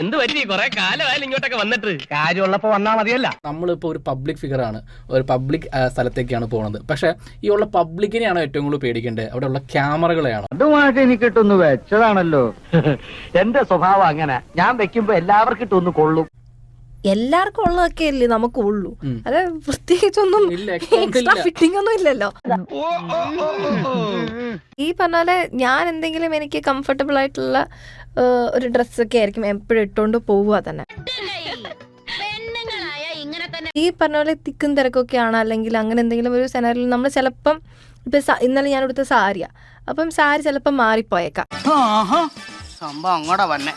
എന്ത് പറ്റി? കൊറേ കാലമായാലും ഇങ്ങോട്ടൊക്കെ വന്നിട്ട്. കാര്യമുള്ളപ്പോ വന്നാ മതിയല്ല. നമ്മളിപ്പോൾ ഒരു പബ്ലിക് ഫിഗർ ആണ്. ഒരു പബ്ലിക് സ്ഥലത്തേക്കാണ് പോകുന്നത് പക്ഷെ ഈ ഉള്ള പബ്ലിക്കിനെയാണ് ഏറ്റവും കൂടുതൽ പേടിക്കേണ്ടത്. അവിടെ ഉള്ള ക്യാമറകളെയാണ്. അതുമായിട്ട് എനിക്ക് ഇട്ടൊന്ന് വെച്ചതാണല്ലോ. എന്റെ സ്വഭാവം അങ്ങനെ. ഞാൻ വെക്കുമ്പോ എല്ലാവർക്കും ഇട്ടൊന്ന് കൊള്ളും. എല്ലാവർക്കും ഉള്ളതൊക്കെ അല്ലേ നമുക്ക് ഉള്ളൂ ഉം. അത് പ്രത്യേകിച്ചൊന്നും ഇല്ല, extra ഒന്നും ഇല്ലല്ലോ. ഈ പറഞ്ഞ പോലെ ഞാൻ എന്തെങ്കിലും എനിക്ക് കംഫർട്ടബിൾ ആയിട്ടുള്ള ഒരു ഡ്രസ്സൊക്കെ ആയിരിക്കും എപ്പോഴും ഇട്ടുകൊണ്ട് പോവുക തന്നെ. ഈ പറഞ്ഞ പോലെ തിക്കും തിരക്കൊക്കെ ആണ്. അല്ലെങ്കിൽ അങ്ങനെ എന്തെങ്കിലും ഒരു സെനറിൽ നമ്മൾ ചിലപ്പം ഇപ്പൊ ഇന്നലെ ഞാൻ എടുത്ത സാരിയാ. അപ്പം സാരി ചിലപ്പം മാറിപ്പോയേക്കാം. സംഭവം അങ്ങോട്ടാ വന്നെ.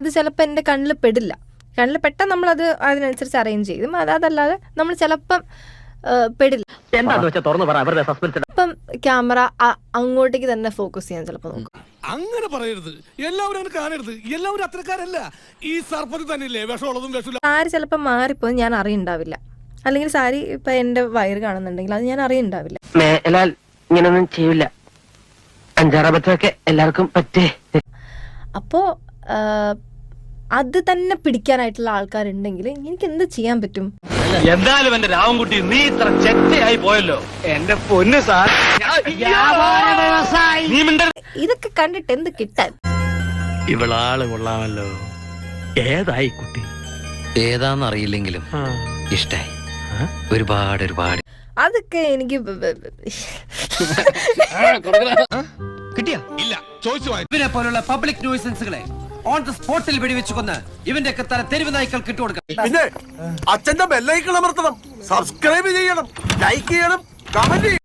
ഇത് ചിലപ്പോൾ എന്റെ കണ്ണിൽ പെടില്ല. കണ്ണിൽ പെട്ടാൽ നമ്മളത് അതിനനുസരിച്ച് അറേഞ്ച് ചെയ്യും. അത് അതല്ലാതെ നമ്മൾ ചിലപ്പം പെടില്ല. എന്താന്ന് വെച്ചാ തുറന്നു പറ അവരുടെ സസ്പെൻസ് അപ്പം ക്യാമറ അങ്ങോട്ടേക്ക് തന്നെ ഫോക്കസ് ചെയ്യാൻ ചിലപ്പോൾ നോക്കും. അങ്ങനെ പറയരുത്. എല്ലാവരും അങ്ങനെ കാണരുത്. എല്ലാവരും അത്രക്കാരല്ല ഈ സർപ്പത്തിൽ തന്നെയല്ലേ? വിഷമുള്ളതും വിഷമില്ല. സാരി ചിലപ്പോൾ മാറിപ്പോ ഞാൻ അറിയുണ്ടാവില്ല. അല്ലെങ്കിൽ സാരി ഇപ്പൊ എന്റെ വയറ് കാണുന്നുണ്ടെങ്കിൽ അത് ഞാൻ അറിയുണ്ടാവില്ല. മേലാൽ ഇങ്ങനൊന്നും ചെയ്യില്ല അഞ്ചാറബത്തൊക്കെ എല്ലാവർക്കും പറ്റേ. അപ്പോൾ അത് തന്നെ പിടിക്കാനായിട്ടുള്ള ആൾക്കാരുണ്ടെങ്കിൽ എനിക്ക് എന്ത് ചെയ്യാൻ പറ്റും? എന്തായാലും എന്റെ രാവൻകുട്ടി നീ ഇത്ര ചെറ്റയായി പോയല്ലോ. എന്റെ പൊന്ന് സാർ. ഇതൊക്കെ കണ്ടിട്ട് എന്ത് കിട്ടാൻ? ഇവളാൾ കൊള്ളാമല്ലോ. ഏതായി കുട്ടി? ഏതാന്നറിയില്ലെങ്കിലും ഇഷ്ടായി. ഒരുപാട് ഒരുപാട്. അതൊക്കെ എനിക്ക് കിട്ടിയ? ഇല്ല ചോദിച്ചു പോലുള്ള പബ്ലിക് ന്യൂസൻസുകളെ ഓൺ ദ സ്പോട്ടിൽ വെടിവെച്ച് കൊന്ന് ഇവന്റെ ഒക്കെ തല തെരുവ് നായ്ക്കൾ പിന്നെ അച്ഛന്റെ ബെല്ലൈക്കൾ അമർത്തണം. സബ്സ്ക്രൈബ് ചെയ്യണം. ലൈക്ക് ചെയ്യണം. കമന്റ്